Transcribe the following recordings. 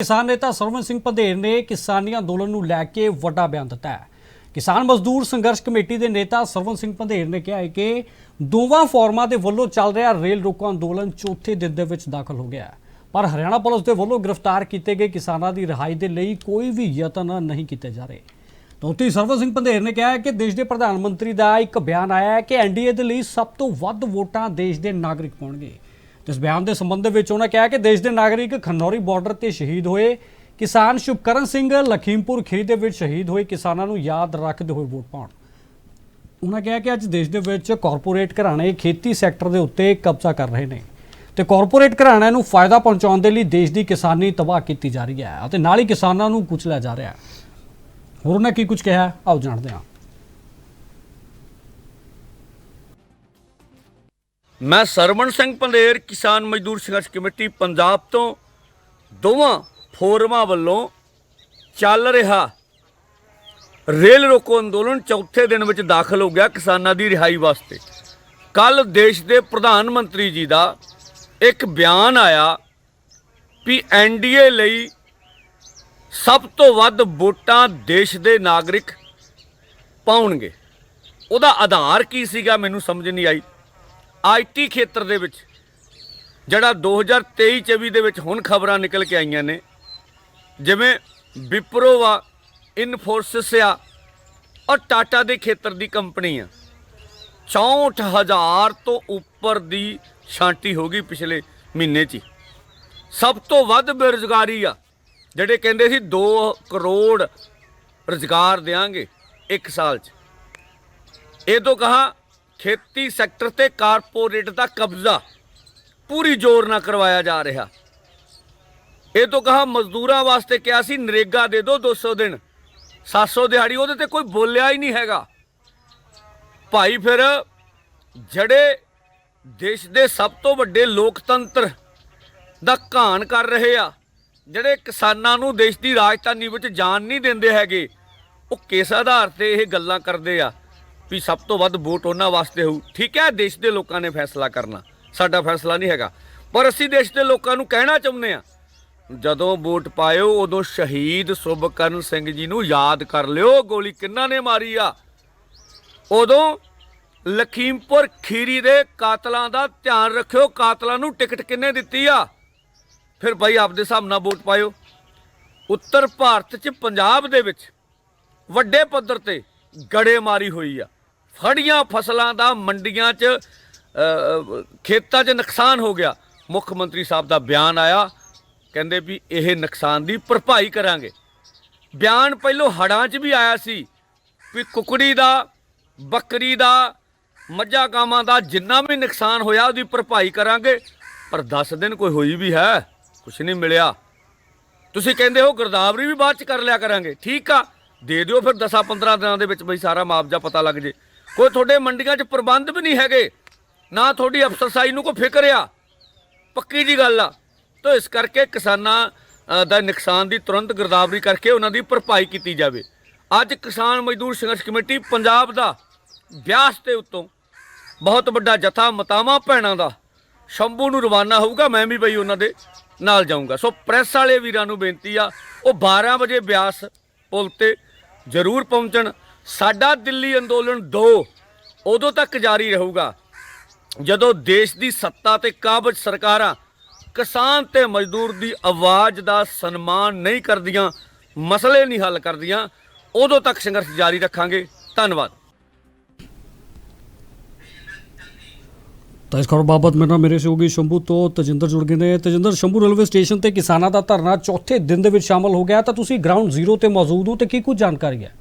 ਕਿਸਾਨ ਨੇਤਾ ਸਰਵਨ ਸਿੰਘ ਭਦੇਰ ਨੇ ਕਿਸਾਨੀ ਅੰਦੋਲਨ ਨੂੰ ਲੈ ਕੇ ਵੱਡਾ ਬਿਆਨ ਦਿੱਤਾ ਹੈ। ਕਿਸਾਨ ਮਜ਼ਦੂਰ ਸੰਘਰਸ਼ ਕਮੇਟੀ ਦੇ ਨੇਤਾ ਸਰਵਨ ਸਿੰਘ ਪੰਧੇਰ ਨੇ ਕਿਹਾ ਹੈ ਕਿ ਦੋਵਾਂ ਫੋਰਮਾਂ ਦੇ ਵੱਲੋਂ ਚੱਲ ਰਿਹਾ ਰੇਲ ਰੋਕੋ ਅੰਦੋਲਨ ਚੌਥੇ ਦਿਨ ਦੇ ਵਿੱਚ ਦਾਖਲ ਹੋ ਗਿਆ ਹੈ। ਪਰ ਹਰਿਆਣਾ ਪੁਲਿਸ ਦੇ ਵੱਲੋਂ ਗ੍ਰਿਫਤਾਰ ਕੀਤੇ ਗਏ ਕਿਸਾਨਾਂ ਦੀ ਰਿਹਾਈ ਦੇ ਲਈ ਕੋਈ ਵੀ ਯਤਨ ਨਹੀਂ ਕੀਤੇ ਜਾ ਰਹੇ। ਤੋਤੀ ਸਰਵਨ ਸਿੰਘ ਪੰਧੇਰ ਨੇ ਕਿਹਾ ਹੈ ਕਿ ਦੇਸ਼ ਦੇ ਪ੍ਰਧਾਨ ਮੰਤਰੀ ਦਾ ਇੱਕ ਬਿਆਨ ਆਇਆ ਹੈ ਕਿ ਐਨਡੀਏ ਦੇ ਲਈ ਸਭ ਤੋਂ ਵੱਧ ਵੋਟਾਂ ਦੇਸ਼ ਦੇ ਨਾਗਰਿਕ ਪਾਉਣਗੇ। ਇਸ ਬਿਆਨ ਦੇ ਸੰਬੰਧ ਵਿੱਚ ਉਹਨਾਂ ਕਿਹਾ ਕਿ ਦੇਸ਼ ਦੇ ਨਾਗਰਿਕ ਖਨੌਰੀ ਬਾਰਡਰ ਤੇ ਸ਼ਹੀਦ ਹੋਏ ਕਿਸਾਨ ਸ਼ੁਭਕਰਨ ਸਿੰਘ ਲਖੀਮਪੁਰ ਖੀਰੀ ਦੇ ਵਿੱਚ ਸ਼ਹੀਦ ਹੋਏ ਕਿਸਾਨਾਂ ਨੂੰ ਯਾਦ ਰੱਖਦੇ ਹੋਏ ਵੋਟ ਪਾਉਣ। ਉਹਨਾਂ ਕਿਹਾ ਕਿ ਅੱਜ ਦੇਸ਼ ਦੇ ਵਿੱਚ ਕਾਰਪੋਰੇਟ ਘਰਾਣੇ ਖੇਤੀ ਸੈਕਟਰ ਦੇ ਉੱਤੇ ਕਬਜ਼ਾ ਕਰ ਰਹੇ ਨੇ ਤੇ ਕਾਰਪੋਰੇਟ ਘਰਾਣਿਆਂ ਨੂੰ ਫਾਇਦਾ ਪਹੁੰਚਾਉਣ ਦੇ ਲਈ ਦੇਸ਼ ਦੀ ਕਿਸਾਨੀ ਤਬਾਹ ਕੀਤੀ ਜਾ ਰਹੀ ਹੈ ਅਤੇ ਨਾਲ ਹੀ ਕਿਸਾਨਾਂ ਨੂੰ ਕੁਚਲਿਆ ਜਾ ਰਿਹਾ ਹੈ। ਹੋਰ ਉਹਨਾਂ ਕੀ ਕੁਝ ਕਿਹਾ ਆਓ ਜਾਣਦੇ ਹਾਂ। ਮੈਂ ਸਰਵਣ ਸਿੰਘ ਪੰਧੇਰ ਕਿਸਾਨ ਮਜ਼ਦੂਰ ਸੰਘਰਸ਼ ਕਮੇਟੀ, ਪੰਜਾਬ ਤੋਂ ਦੋਵਾਂ ਫੋਰਮਾਂ ਵੱਲੋਂ ਚੱਲ ਰਿਹਾ ਰੇਲ ਰੋਕੋ ਅੰਦੋਲਨ ਚੌਥੇ ਦਿਨ ਵਿੱਚ ਦਾਖਲ ਹੋ ਗਿਆ ਕਿਸਾਨਾਂ ਦੀ ਰਿਹਾਈ ਵਾਸਤੇ। ਕੱਲ ਦੇਸ਼ ਦੇ ਪ੍ਰਧਾਨ ਮੰਤਰੀ ਜੀ ਦਾ ਇੱਕ ਬਿਆਨ ਆਇਆ ਵੀ ਐਨਡੀਏ ਲਈ ਸਭ ਤੋਂ ਵੱਧ ਵੋਟਾਂ ਦੇਸ਼ ਦੇ ਨਾਗਰਿਕ ਪਾਉਣਗੇ। ਉਹਦਾ ਆਧਾਰ ਕੀ ਸੀਗਾ ਮੈਨੂੰ ਸਮਝ ਨਹੀਂ ਆਈ। ਆਈਟੀ ਖੇਤਰ ਦੇ ਵਿੱਚ, ਜਿਹੜਾ 2023-24 ਦੇ ਵਿੱਚ ਹੁਣ ਖਬਰਾਂ ਨਿਕਲ ਕੇ ਆਈਆਂ ਨੇ, ਜਿਵੇਂ ਵਿਪਰੋ ਆ ਇਨਫੋਰਸਿਸ ਆ, ਔਰ ਟਾਟਾ ਦੇ ਖੇਤਰ ਦੀ ਕੰਪਨੀ ਆ 64000 ਤੋਂ ਉੱਪਰ ਦੀ ਛਾਂਟੀ ਹੋ ਗਈ ਪਿਛਲੇ ਮਹੀਨੇ 'ਚ ਹੀ। ਸਭ ਤੋਂ ਵੱਧ ਬੇਰੁਜ਼ਗਾਰੀ ਆ, ਜਿਹੜੇ ਕਹਿੰਦੇ ਸੀ 2 ਕਰੋੜ ਰੁਜ਼ਗਾਰ ਦੇਾਂਗੇ ਇੱਕ ਸਾਲ 'ਚ ਇਹ ਤੋਂ ਕਹਾ ਖੇਤੀ ਸੈਕਟਰ ਤੇ ਕਾਰਪੋਰੇਟ ਦਾ ਕਬਜ਼ਾ ਪੂਰੀ ਜ਼ੋਰ ਨਾਲ ਕਰਵਾਇਆ ਜਾ ਰਿਹਾ। ਇਹ ਤੋਂ ਕਹਾ ਮਜ਼ਦੂਰਾਂ ਵਾਸਤੇ ਕਿਹਾ ਸੀ, ਨਰੇਗਾ ਦੇ ਦਿਓ 200 ਦਿਨ 700 ਦਿਹਾੜੀ, ਉਹਦੇ ਤੇ ਕੋਈ ਬੋਲਿਆ ਹੀ ਨਹੀਂ ਹੈਗਾ। ਭਾਈ ਫਿਰ ਜਿਹੜੇ ਦੇਸ਼ ਦੇ ਸਭ ਤੋਂ ਵੱਡੇ ਲੋਕਤੰਤਰ ਦਾ ਘਾਣ ਕਰ ਰਹੇ ਆ, ਜਿਹੜੇ ਕਿਸਾਨਾਂ ਨੂੰ ਦੇਸ਼ ਦੀ ਰਾਜਧਾਨੀ ਵਿੱਚ ਜਾਣ ਨਹੀਂ ਦਿੰਦੇ ਹੈਗੇ, ਉਹ ਕਿਸ ਆਧਾਰ ਤੇ ਇਹ ਗੱਲਾਂ ਕਰਦੇ ਆ? ਵੀ ਸਭ ਤੋਂ ਵੱਧ ਵੋਟ ਉਹਨਾਂ ਵਾਸਤੇ ਹੋਊ। ਠੀਕ ਹੈ, ਦੇਸ਼ ਦੇ ਲੋਕਾਂ ਨੇ ਫੈਸਲਾ ਕਰਨਾ। ਸਾਡਾ ਫੈਸਲਾ ਨਹੀਂ ਹੈਗਾ। ਪਰ ਅਸੀਂ ਦੇਸ਼ ਦੇ ਲੋਕਾਂ ਨੂੰ ਕਹਿਣਾ ਚਾਹੁੰਦੇ ਆ ਜਦੋਂ ਵੋਟ ਪਾਇਓ ਉਦੋਂ ਸ਼ਹੀਦ ਸੁਭਕਰਨ ਸਿੰਘ ਜੀ ਨੂੰ ਯਾਦ ਕਰ ਲਿਓ, ਗੋਲੀ ਕਿੰਨਾਂ ਨੇ ਮਾਰੀ ਆ। ਉਦੋਂ ਲਖੀਮਪੁਰ ਖੀਰੀ ਦੇ ਕਾਤਲਾਂ ਦਾ ਧਿਆਨ ਰੱਖਿਓ, ਕਾਤਲਾਂ ਨੂੰ ਟਿਕਟ ਕਿੰਨੇ ਦਿੱਤੀ ਆ? ਫਿਰ ਭਾਈ ਆਪਦੇ ਹਿਸਾਬ ਨਾਲ ਵੋਟ ਪਾਇਓ। ਉੱਤਰ ਭਾਰਤ 'ਚ ਪੰਜਾਬ ਦੇ ਵਿੱਚ ਵੱਡੇ ਪੱਧਰ ਤੇ ਗੜੇਮਾਰੀ ਹੋਈ ਆ। ਫੜੀਆਂ ਫਸਲਾਂ ਦਾ ਮੰਡੀਆਂ 'ਚ ਖੇਤਾਂ 'ਚ ਨੁਕਸਾਨ ਹੋ ਗਿਆ। ਮੁੱਖ ਮੰਤਰੀ ਸਾਹਿਬ ਦਾ ਬਿਆਨ ਆਇਆ, ਕਹਿੰਦੇ ਵੀ ਇਹ ਨੁਕਸਾਨ ਦੀ ਭਰਪਾਈ ਕਰਾਂਗੇ। ਬਿਆਨ ਪਹਿਲੋਂ ਹੜਾਂ 'ਚ ਵੀ ਆਇਆ ਸੀ ਵੀ ਕੁਕੜੀ ਦਾ, ਬੱਕਰੀ ਦਾ, ਮੱਝਾਂ ਗਾਵਾਂ ਦਾ ਜਿੰਨਾ ਵੀ ਨੁਕਸਾਨ ਹੋਇਆ ਉਹਦੀ ਭਰਪਾਈ ਕਰਾਂਗੇ, ਪਰ 10 ਦਿਨ ਕੋਈ ਹੋਈ ਵੀ ਹੈ, ਕੁਛ ਨਹੀਂ ਮਿਲਿਆ। ਤੁਸੀਂ ਕਹਿੰਦੇ ਹੋ ਗਰਦਾਵਰੀ ਵੀ ਬਾਅਦ ਚ ਕਰ ਲਿਆ ਕਰਾਂਗੇ, ਠੀਕ ਆ, ਦੇ ਦਿਓ ਫਿਰ 10 15 ਦਿਨਾਂ ਦੇ ਵਿੱਚ ਬਈ ਸਾਰਾ ਮੁਆਵਜ਼ਾ ਪਤਾ ਲੱਗ ਜੇ। ਕੋਈ ਤੁਹਾਡੇ ਮੰਡੀਆਂ 'ਚ ਪ੍ਰਬੰਧ ਵੀ ਨਹੀਂ ਹੈਗੇ। ਨਾ ਤੁਹਾਡੀ ਅਫਸਰਸ਼ਾਹੀ ਨੂੰ ਕੋਈ ਫਿਕਰ ਆ। ਪੱਕੀ ਜੀ ਗੱਲ ਆ। ਤਾਂ ਇਸ ਕਰਕੇ ਕਿਸਾਨਾਂ ਦਾ ਨੁਕਸਾਨ ਦੀ ਤੁਰੰਤ ਗਿਰਦਾਵਰੀ ਕਰਕੇ ਉਹਨਾਂ ਦੀ ਭਰਪਾਈ ਕੀਤੀ ਜਾਵੇ। ਅੱਜ ਕਿਸਾਨ ਮਜ਼ਦੂਰ ਸੰਘਰਸ਼ ਕਮੇਟੀ ਪੰਜਾਬ ਦਾ ਬਿਆਸ ਦੇ ਉੱਤੋਂ ਬਹੁਤ ਵੱਡਾ ਜਥਾ ਮਤਾਵਾਂ ਭੈਣਾਂ ਦਾ ਸ਼ੰਭੂ ਨੂੰ ਰਵਾਨਾ ਹੋਊਗਾ, ਮੈਂ ਵੀ ਬਈ ਉਹਨਾਂ ਦੇ ਨਾਲ ਜਾਊਂਗਾ। ਸੋ ਪ੍ਰੈਸ ਵਾਲੇ ਵੀਰਾਂ ਨੂੰ ਬੇਨਤੀ ਆ, ਉਹ 12 ਵਜੇ ਬਿਆਸ ਪੁਲ ਤੇ ਜ਼ਰੂਰ ਪਹੁੰਚਣ। ਸਾਡਾ ਦਿੱਲੀ ਅੰਦੋਲਨ 2 ਉਦੋਂ ਤੱਕ ਜਾਰੀ ਰਹੂਗਾ। ਜਦੋਂ ਦੇਸ਼ ਦੀ ਸੱਤਾ ਤੇ ਕਾਬਜ ਸਰਕਾਰਾਂ ਕਿਸਾਨ ਤੇ ਮਜ਼ਦੂਰ ਦੀ ਆਵਾਜ਼ ਦਾ ਸਨਮਾਨ ਨਹੀਂ ਕਰਦੀਆਂ, ਮਸਲੇ ਨਹੀਂ ਹੱਲ ਕਰਦੀਆਂ, ਉਦੋਂ ਤੱਕ ਸੰਘਰਸ਼ ਜਾਰੀ ਰੱਖਾਂਗੇ। ਧੰਨਵਾਦ। ਤਾਂ ਇਸ ਖਬਰ ਬਾਬਤ ਮੇਰੇ ਨਾਲ ਮੇਰੇ ਸਹਿਯੋਗੀ ਸ਼ੰਭੂ ਤੋਂ ਤਜਿੰਦਰ ਜੁੜ ਗਏ ਨੇ। ਤਜਿੰਦਰ, ਸ਼ੰਭੂ ਰੇਲਵੇ ਸਟੇਸ਼ਨ ਤੇ ਕਿਸਾਨਾਂ ਦਾ ਧਰਨਾ ਚੌਥੇ ਦਿਨ ਦੇ ਵਿੱਚ ਸ਼ਾਮਲ ਹੋ ਗਿਆ। ਤਾਂ ਤੁਸੀਂ ਗਰਾਊਂਡ ਜ਼ੀਰੋ ਤੇ ਮੌਜੂਦ ਹੋ ਤੇ ਕੀ ਕੁਝ ਜਾਣਕਾਰੀ ਹੈ?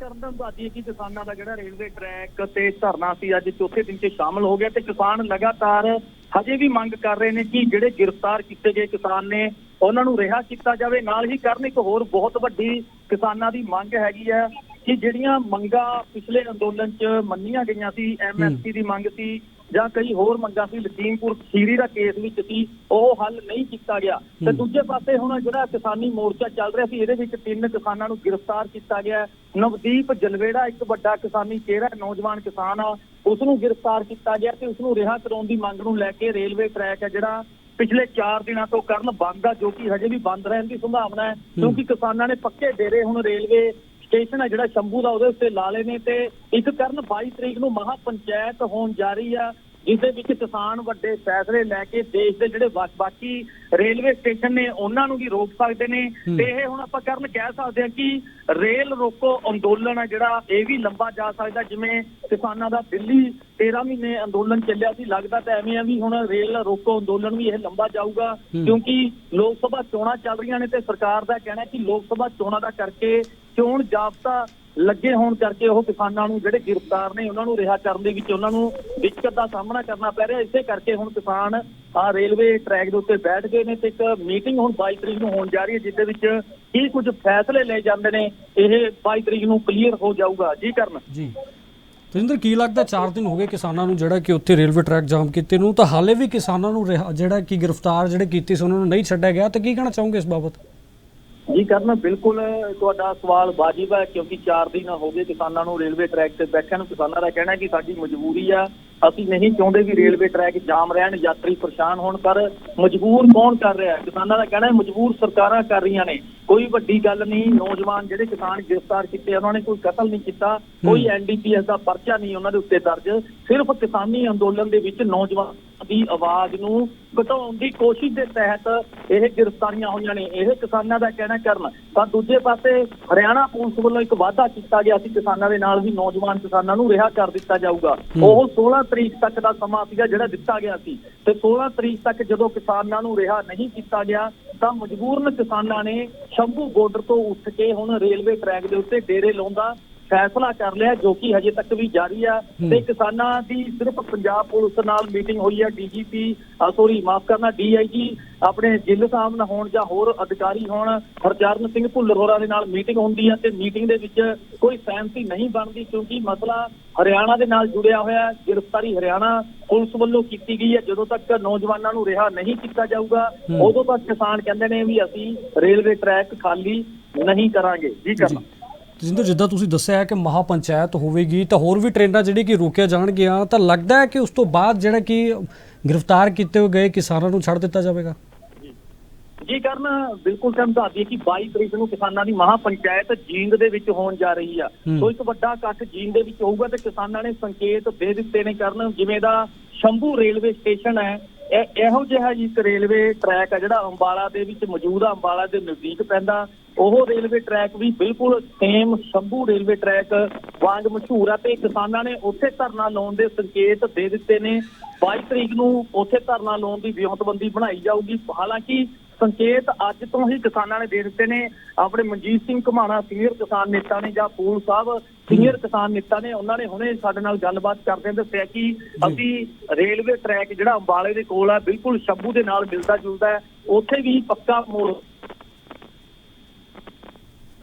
ਕਰਨ ਦਾ ਦੱਸਦੀ ਕਿ ਕਿਸਾਨਾਂ ਦਾ ਜਿਹੜਾ ਰੇਲਵੇ ਟਰੈਕ ਤੇ ਧਰਨਾ ਸੀ ਅੱਜ ਚੌਥੇ ਦਿਨ 'ਚ ਸ਼ਾਮਲ ਹੋ ਗਿਆ ਤੇ ਕਿਸਾਨ ਲਗਾਤਾਰ ਹਜੇ ਵੀ ਮੰਗ ਕਰ ਰਹੇ ਨੇ ਕਿ ਜਿਹੜੇ ਗ੍ਰਿਫਤਾਰ ਕੀਤੇ ਗਏ ਕਿਸਾਨ ਨੇ ਉਹਨਾਂ ਨੂੰ ਰਿਹਾ ਕੀਤਾ ਜਾਵੇ। ਨਾਲ ਹੀ ਕਰਨ ਇੱਕ ਹੋਰ ਬਹੁਤ ਵੱਡੀ ਕਿਸਾਨਾਂ ਦੀ ਮੰਗ ਹੈਗੀ ਹੈ ਕਿ ਜਿਹੜੀਆਂ ਮੰਗਾਂ ਪਿਛਲੇ ਅੰਦੋਲਨ 'ਚ ਮੰਨੀਆਂ ਗਈਆਂ ਸੀ ਐਮਐਸਪੀ ਦੀ ਮੰਗ ਸੀ ਜਾਂ ਕਈ ਹੋਰ ਮੰਗਾਂ ਸੀ ਲਖੀਮਪੁਰ ਖੀਰੀ ਦਾ ਕੇਸ ਵਿੱਚ ਸੀ ਉਹ ਹੱਲ ਨਹੀਂ ਕੀਤਾ ਗਿਆ। ਤੇ ਦੂਜੇ ਪਾਸੇ ਹੁਣ ਜਿਹੜਾ ਕਿਸਾਨੀ ਮੋਰਚਾ ਚੱਲ ਰਿਹਾ ਸੀ ਇਹਦੇ ਵਿੱਚ ਤਿੰਨ ਕਿਸਾਨਾਂ ਨੂੰ ਗ੍ਰਿਫਤਾਰ ਕੀਤਾ ਗਿਆ। ਨਵਦੀਪ ਜਲਵੇੜਾ ਇੱਕ ਵੱਡਾ ਕਿਸਾਨੀ ਚਿਹਰਾ ਨੌਜਵਾਨ ਕਿਸਾਨ ਆ ਉਸ ਨੂੰ ਗ੍ਰਿਫਤਾਰ ਕੀਤਾ ਗਿਆ ਤੇ ਉਸ ਨੂੰ ਰਿਹਾ ਕਰਾਉਣ ਦੀ ਮੰਗ ਨੂੰ ਲੈ ਕੇ ਰੇਲਵੇ ਟਰੈਕ ਹੈ ਜਿਹੜਾ ਪਿਛਲੇ 4 ਦਿਨਾਂ ਤੋਂ ਕਰਨ ਬੰਦ ਆ ਜੋ ਕਿ ਹਜੇ ਵੀ ਬੰਦ ਰਹਿਣ ਦੀ ਸੰਭਾਵਨਾ ਹੈ। ਕਿਉਂਕਿ ਕਿਸਾਨਾਂ ਨੇ ਪੱਕੇ ਡੇਰੇ ਹੁਣ ਰੇਲਵੇ ਸਟੇਸ਼ਨ ਹੈ ਜਿਹੜਾ ਸ਼ੰਭੂ ਦਾ ਉਹਦੇ ਉੱਤੇ ਲਾ ਲਏ ਨੇ ਤੇ ਇੱਕ ਕਰਨ 22 ਤਰੀਕ ਨੂੰ ਮਹਾ ਪੰਚਾਇਤ ਹੋਣ ਜਾ ਰਹੀ ਆ ਜਿਸ ਦੇ ਵਿੱਚ ਕਿਸਾਨ ਵੱਡੇ ਫੈਸਲੇ ਲੈ ਕੇ ਦੇਸ਼ ਦੇ ਜਿਹੜੇ ਬਾਕੀ ਰੇਲਵੇ ਸਟੇਸ਼ਨ ਨੇ ਉਹਨਾਂ ਨੂੰ ਵੀ ਰੋਕ ਸਕਦੇ ਨੇ। ਤੇ ਇਹ ਹੁਣ ਆਪਾਂ ਕਰਨ ਕਹਿ ਸਕਦੇ ਹਾਂ ਕਿ ਰੇਲ ਰੋਕੋ ਅੰਦੋਲਨ ਹੈ ਜਿਹੜਾ ਇਹ ਵੀ ਲੰਬਾ ਜਾ ਸਕਦਾ ਜਿਵੇਂ ਕਿਸਾਨਾਂ ਦਾ ਦਿੱਲੀ 13 ਮਹੀਨੇ ਅੰਦੋਲਨ ਚੱਲਿਆ ਸੀ ਲੱਗਦਾ ਤਾਂ ਐਵੇਂ ਆ ਵੀ ਹੁਣ ਰੇਲ ਰੋਕੋ ਅੰਦੋਲਨ ਵੀ ਇਹ ਲੰਬਾ ਜਾਊਗਾ। ਕਿਉਂਕਿ ਲੋਕ ਸਭਾ ਚੋਣਾਂ ਚੱਲ ਰਹੀਆਂ ਨੇ ਤੇ ਸਰਕਾਰ ਦਾ ਕਹਿਣਾ ਕਿ ਲੋਕ ਸਭਾ ਚੋਣਾਂ ਦਾ ਕਰਕੇ ਚੋਣ ਜਾਬਤਾ ਲੱਗੇ ਹੋਣ ਕਰਕੇ ਉਹ ਕਿਸਾਨਾਂ ਨੂੰ ਜਿਹੜੇ ਗ੍ਰਿਫਤਾਰ ਨੇ ਉਹਨਾਂ ਨੂੰ ਰਿਹਾ ਕਰਨ ਦੇ ਵਿੱਚ ਉਹਨਾਂ ਨੂੰ ਦਿੱਕਤ ਦਾ ਸਾਹਮਣਾ ਕਰਨਾ ਪੈ ਰਿਹਾ। ਇਸੇ ਕਰਕੇ ਹੁਣ ਕਿਸਾਨ ਆ ਰੇਲਵੇ ਟਰੈਕ ਦੇ ਉੱਤੇ ਬੈਠ ਗਏ ਨੇ ਤੇ ਇੱਕ ਮੀਟਿੰਗ ਹੁਣ 22 ਤਰੀਕ ਨੂੰ ਹੋਣ ਜਾ ਰਹੀ ਹੈ, ਜਿਸ ਦੇ ਵਿੱਚ ਕੀ ਕੁਝ ਫੈਸਲੇ ਲਏ ਜਾਂਦੇ ਨੇ, ਇਹ 22 ਤਰੀਕ ਨੂੰ ਕਲੀਅਰ ਹੋ ਜਾਊਗਾ। ਜੀ ਕਰਨ। ਜੀ। ਤਜਿੰਦਰ, ਕੀ ਲੱਗਦਾ 4 ਦਿਨ ਹੋ ਗਏ ਕਿਸਾਨਾਂ ਨੂੰ, ਜਿਹੜਾ ਕਿ ਉੱਥੇ ਰੇਲਵੇ ਟਰੈਕ ਜਾਮ ਕੀਤੇ ਨੂੰ, ਤਾਂ ਹਾਲੇ ਵੀ ਕਿਸਾਨਾਂ ਨੂੰ ਰਿਹਾ- ਜਿਹੜਾ ਕਿ ਗ੍ਰਿਫਤਾਰ ਜਿਹੜੇ ਕੀਤੇ ਸੀ, ਉਹਨਾਂ ਨੂੰ ਨਹੀਂ ਛੱਡਿਆ ਗਿਆ, ਤਾਂ ਕੀ ਕਹਿਣਾ ਚਾਹੋਗੇ ਇਸ ਬਾਬਤ? ਜੀ ਕਰਨ ਬਿਲਕੁਲ ਤੁਹਾਡਾ ਸਵਾਲ ਵਾਜਿਬ ਹੈ ਕਿਉਂਕਿ 4 ਦਿਨ ਹੋ ਗਏ ਕਿਸਾਨਾਂ ਨੂੰ ਰੇਲਵੇ ਟਰੈਕ ਤੇ ਬੈਠਿਆਂ ਨੂੰ। ਕਿਸਾਨਾਂ ਦਾ ਕਹਿਣਾ ਹੈ ਕਿ ਸਾਡੀ ਮਜਬੂਰੀ ਆ ਅਸੀਂ ਨਹੀਂ ਚਾਹੁੰਦੇ ਵੀ ਰੇਲਵੇ ਟਰੈਕ ਜਾਮ ਰਹਿਣ ਯਾਤਰੀ ਪਰੇਸ਼ਾਨ ਹੋਣ ਪਰ ਮਜਬੂਰ ਕੌਣ ਕਰ ਰਿਹਾ ਕਿਸਾਨਾਂ ਦਾ ਕਹਿਣਾ ਹੈ ਮਜਬੂਰ ਸਰਕਾਰਾਂ ਕਰ ਰਹੀਆਂ ਨੇ। ਕੋਈ ਵੱਡੀ ਗੱਲ ਨਹੀਂ ਨੌਜਵਾਨ ਜਿਹੜੇ ਕਿਸਾਨ ਗ੍ਰਿਫਤਾਰ ਕੀਤੇ ਉਹਨਾਂ ਨੇ ਕੋਈ ਕਤਲ ਨਹੀਂ ਕੀਤਾ ਕੋਈ ਐਨਡੀਪੀਐਸ ਦਾ ਪਰਚਾ ਨਹੀਂ ਉਹਨਾਂ ਦੇ ਉੱਤੇ ਦਰਜ। ਸਿਰਫ ਕਿਸਾਨੀ ਅੰਦੋਲਨ ਦੇ ਵਿੱਚ ਨੌਜਵਾਨ ਦੀ ਆਵਾਜ਼ ਨੂੰ ਘਟਾਉਣ ਦੀ ਕੋਸ਼ਿਸ਼ ਦੇ ਤਹਿਤ ਇਹ ਗ੍ਰਿਫਤਾਰੀਆਂ ਹੋਈਆਂ ਨੇ। ਇਹ ਕਿਸਾਨਾਂ ਦਾ ਕਹਿਣਾ ਕਰਨ। ਤਾਂ ਦੂਜੇ ਪਾਸੇ ਹਰਿਆਣਾ ਪੁਲਿਸ ਵੱਲੋਂ ਇੱਕ ਵਾਅਦਾ ਕੀਤਾ ਗਿਆ ਸੀ ਕਿਸਾਨਾਂ ਦੇ ਨਾਲ ਵੀ ਨੌਜਵਾਨ ਕਿਸਾਨਾਂ ਨੂੰ ਰਿਹਾ ਕਰ ਦਿੱਤਾ ਜਾਊਗਾ। ਉਹ 16 ਤਰੀਕ ਤੱਕ ਦਾ ਸਮਾਂ ਸੀਗਾ ਜਿਹੜਾ ਦਿੱਤਾ ਗਿਆ ਸੀ। ਤੇ 16 ਤਰੀਕ ਤੱਕ ਜਦੋਂ ਕਿਸਾਨਾਂ ਨੂੰ ਰਿਹਾ ਨਹੀਂ ਕੀਤਾ ਗਿਆ ਤਾਂ ਮਜਬੂਰਨ ਕਿਸਾਨਾਂ ਨੇ ਸ਼ੰਭੂ ਬਾਰਡਰ ਤੋਂ ਉੱਠ ਕੇ ਹੁਣ ਰੇਲਵੇ ਟਰੈਕ ਦੇ ਉੱਤੇ ਡੇਰੇ ਲਾਉਂਦਾ ਫੈਸਲਾ ਕਰ ਲਿਆ ਜੋ ਕਿ ਹਜੇ ਤੱਕ ਵੀ ਜਾਰੀ ਆ। ਤੇ ਕਿਸਾਨਾਂ ਦੀ ਸਿਰਫ ਪੰਜਾਬ ਪੁਲਿਸ ਨਾਲ ਮੀਟਿੰਗ ਹੋਈ ਆ ਡੀਜੀਪੀ ਸੋਰੀ ਮਾਫ ਕਰਨਾ ਡੀਆਈਜੀ ਆਪਣੇ ਜ਼ਿਲ੍ਹਾ ਸਾਹਿਬ ਨਾਲ ਹੋਣ ਜਾਂ ਹੋਰ ਅਧਿਕਾਰੀ ਹੋਣ ਹਰਚਰਨ ਸਿੰਘ ਭੁੱਲਰ ਹੋਰਾਂ ਦੇ ਨਾਲ ਮੀਟਿੰਗ ਹੁੰਦੀ ਆ ਤੇ ਮੀਟਿੰਗ ਦੇ ਵਿੱਚ ਕੋਈ ਸਹਿਮਤੀ ਨਹੀਂ ਬਣਦੀ ਕਿਉਂਕਿ ਮਸਲਾ ਹਰਿਆਣਾ ਦੇ ਨਾਲ ਜੁੜਿਆ ਹੋਇਆ ਹੈ। ਗ੍ਰਿਫਤਾਰੀ ਹਰਿਆਣਾ ਪੁਲਿਸ ਵੱਲੋਂ ਕੀਤੀ ਗਈ ਹੈ। ਜਦੋਂ ਤੱਕ ਨੌਜਵਾਨਾਂ ਨੂੰ ਰਿਹਾ ਨਹੀਂ ਕੀਤਾ ਜਾਊਗਾ ਉਦੋਂ ਤੱਕ ਕਿਸਾਨ ਕਹਿੰਦੇ ਨੇ ਵੀ ਅਸੀਂ ਰੇਲਵੇ ਟਰੈਕ ਖਾਲੀ ਨਹੀਂ ਕਰਾਂਗੇ। ਜੀ ਕਰਨਾ? ਤਜਿੰਦਰ ਜਿੱਦਾਂ ਤੁਸੀਂ ਦੱਸਿਆ ਹੈ ਕਿ ਮਹਾ ਪੰਚਾਇਤ ਹੋਵੇਗੀ ਤਾਂ ਹੋਰ ਵੀ ਟ੍ਰੇਨਾਂ ਜਿਹੜੀ ਕਿ ਰੋਕਿਆ ਜਾਣਗੀਆਂ ਤਾਂ ਲੱਗਦਾ ਹੈ ਕਿ ਉਸ ਤੋਂ ਬਾਅਦ ਜਿਹੜਾ ਕਿ ਗ੍ਰਿਫਤਾਰ ਕੀਤੇ ਹੋਏ ਗਏ ਕਿਸਾਨਾਂ ਨੂੰ ਛੱਡ ਦਿੱਤਾ ਜਾਵੇਗਾ? ਜੀ ਕਰਨ ਬਿਲਕੁਲ ਦੱਸ ਦਈਏ ਕਿ 22 ਤਰੀਕ ਨੂੰ ਕਿਸਾਨਾਂ ਦੀ ਮਹਾ ਪੰਚਾਇਤ ਜੀਂਦ ਦੇ ਵਿੱਚ ਹੋਣ ਜਾ ਰਹੀ ਆ। ਸੋ ਇੱਕ ਵੱਡਾ ਇਕੱਠ ਜੀਂਦ ਦੇ ਵਿੱਚ ਹੋਊਗਾ ਤੇ ਕਿਸਾਨਾਂ ਨੇ ਸੰਕੇਤ ਦੇ ਦਿੱਤੇ ਨੇ ਕਰਨ ਜਿਵੇਂ ਦਾ ਸ਼ੰਭੂ ਰੇਲਵੇ ਸਟੇਸ਼ਨ ਹੈ ਇਹ ਇਹੋ ਜਿਹਾ ਇੱਕ ਰੇਲਵੇ ਟਰੈਕ ਆ ਜਿਹੜਾ ਅੰਬਾਲਾ ਦੇ ਵਿੱਚ ਮੌਜੂਦ ਆ ਅੰਬਾਲਾ ਦੇ ਨਜ਼ਦੀਕ ਪੈਂਦਾ। ਉਹ ਰੇਲਵੇ ਟਰੈਕ ਵੀ ਬਿਲਕੁਲ ਸੇਮ ਸ਼ੰਭੂ ਰੇਲਵੇ ਟਰੈਕ ਵਾਂਗ ਮਸ਼ਹੂਰ ਆ ਤੇ ਕਿਸਾਨਾਂ ਨੇ ਉੱਥੇ ਧਰਨਾ ਲਾਉਣ ਦੇ ਸੰਕੇਤ ਦੇ ਦਿੱਤੇ ਨੇ। 22 ਤਰੀਕ ਨੂੰ ਉੱਥੇ ਧਰਨਾ ਲਾਉਣ ਦੀ ਵਿਉਂਤਬੰਦੀ ਬਣਾਈ ਜਾਊਗੀ। ਹਾਲਾਂਕਿ ਸੰਕੇਤ ਅੱਜ ਤੋਂ ਹੀ ਕਿਸਾਨਾਂ ਨੇ ਦੇ ਦਿੱਤੇ ਨੇ। ਆਪਣੇ ਮਨਜੀਤ ਸਿੰਘ ਘਮਾਣਾ ਸੀਨੀਅਰ ਕਿਸਾਨ ਨੇਤਾ ਨੇ ਜਾਂ ਪੂਲ ਸਾਹਿਬ ਸੀਨੀਅਰ ਕਿਸਾਨ ਨੇਤਾ ਨੇ ਉਹਨਾਂ ਨੇ ਹੁਣੇ ਸਾਡੇ ਨਾਲ ਗੱਲਬਾਤ ਕਰਦੇ ਦੱਸਿਆ ਕਿ ਅਸੀਂ ਰੇਲਵੇ ਟਰੈਕ ਜਿਹੜਾ ਅੰਬਾਲੇ ਦੇ ਕੋਲ ਆ ਬਿਲਕੁਲ ਸ਼ੰਭੂ ਦੇ ਨਾਲ ਮਿਲਦਾ ਜੁਲਦਾ ਹੈ। ਉੱਥੇ ਵੀ ਪੱਕਾ ਮੋੜ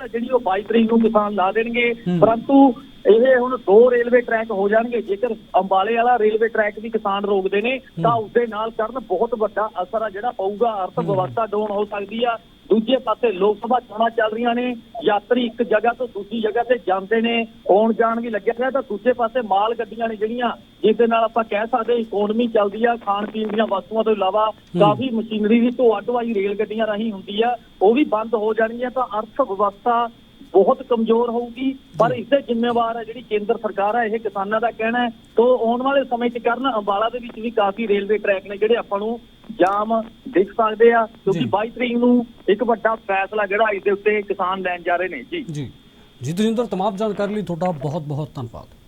ਜਿਹੜੀ ਉਹ 22 ਤਰੀਕ ਨੂੰ ਕਿਸਾਨ ਲਾ ਦੇਣਗੇ। ਪਰੰਤੂ ਇਹ ਹੁਣ ਦੋ ਰੇਲਵੇ ਟਰੈਕ ਹੋ ਜਾਣਗੇ ਜੇਕਰ ਅੰਬਾਲੇ ਵਾਲਾ ਰੇਲਵੇ ਟਰੈਕ ਵੀ ਕਿਸਾਨ ਰੋਕਦੇ ਨੇ ਤਾਂ ਉਸ ਦੇ ਨਾਲ ਕਰਨ ਬਹੁਤ ਵੱਡਾ ਅਸਰ ਆ ਜਿਹੜਾ ਪਊਗਾ ਅਰਥ ਵਿਵਸਥਾ ਡਾਊਨ ਹੋ ਸਕਦੀ ਆ। ਦੂਜੇ ਪਾਸੇ ਲੋਕ ਸਭਾ ਚੋਣਾਂ ਚੱਲ ਰਹੀਆਂ ਨੇ ਯਾਤਰੀ ਇੱਕ ਜਗ੍ਹਾ ਤੋਂ ਦੂਜੀ ਜਗ੍ਹਾ ਤੇ ਜਾਂਦੇ ਨੇ ਆਉਣ ਜਾਣ ਵੀ ਲੱਗਿਆ ਹੋਇਆ ਤਾਂ ਦੂਜੇ ਪਾਸੇ ਮਾਲ ਗੱਡੀਆਂ ਨੇ ਜਿਹੜੀਆਂ ਜਿਸ ਦੇ ਨਾਲ ਆਪਾਂ ਕਹਿ ਸਕਦੇ ਇਕਨੋਮੀ ਚੱਲਦੀ ਆ ਖਾਣ ਪੀਣ ਦੀਆਂ ਵਸਤੂਆਂ ਤੋਂ ਇਲਾਵਾ ਕਾਫੀ ਮਸ਼ੀਨਰੀ ਦੀ ਢੋਆ ਢੁਆਈ ਰੇਲ ਗੱਡੀਆਂ ਰਾਹੀਂ ਹੁੰਦੀ ਆ ਉਹ ਵੀ ਬੰਦ ਹੋ ਜਾਣਗੀਆਂ ਤਾਂ ਅਰਥ ਵਿਵਸਥਾ ਬਹੁਤ ਕਮਜ਼ੋਰ ਹੋਊਗੀ। ਪਰ ਇਸ ਦੇ ਜ਼ਿੰਮੇਵਾਰ ਹੈ ਜਿਹੜੀ ਕੇਂਦਰ ਸਰਕਾਰ ਹੈ ਇਹ ਕਿਸਾਨਾਂ ਦਾ ਕਹਿਣਾ ਹੈ ਤੋਂ ਆਉਣ ਵਾਲੇ ਸਮੇਂ 'ਚ ਕਰਨ ਅੰਬਾਲਾ ਦੇ ਵਿੱਚ ਵੀ ਕਾਫੀ ਰੇਲਵੇ ਟਰੈਕ ਨੇ ਜਿਹੜੇ ਆਪਾਂ ਨੂੰ ਜਾਮ ਦਿਖ ਸਕਦੇ ਆ ਕਿਉਂਕਿ ਜੀ। 22 ਤਰੀਕ ਨੂੰ ਇੱਕ ਵੱਡਾ ਫੈਸਲਾ ਜਿਹੜਾ ਇਸ ਦੇ ਉੱਤੇ ਕਿਸਾਨ ਲੈਣ ਜਾ ਰਹੇ ਨੇ। ਜੀ। ਜੀ। ਜੀ ਤਜਿੰਦਰ ਤਮਾਮ ਜਾਣਕਾਰੀ ਲਈ ਤੁਹਾਡਾ ਬਹੁਤ ਬਹੁਤ ਧੰਨਵਾਦ।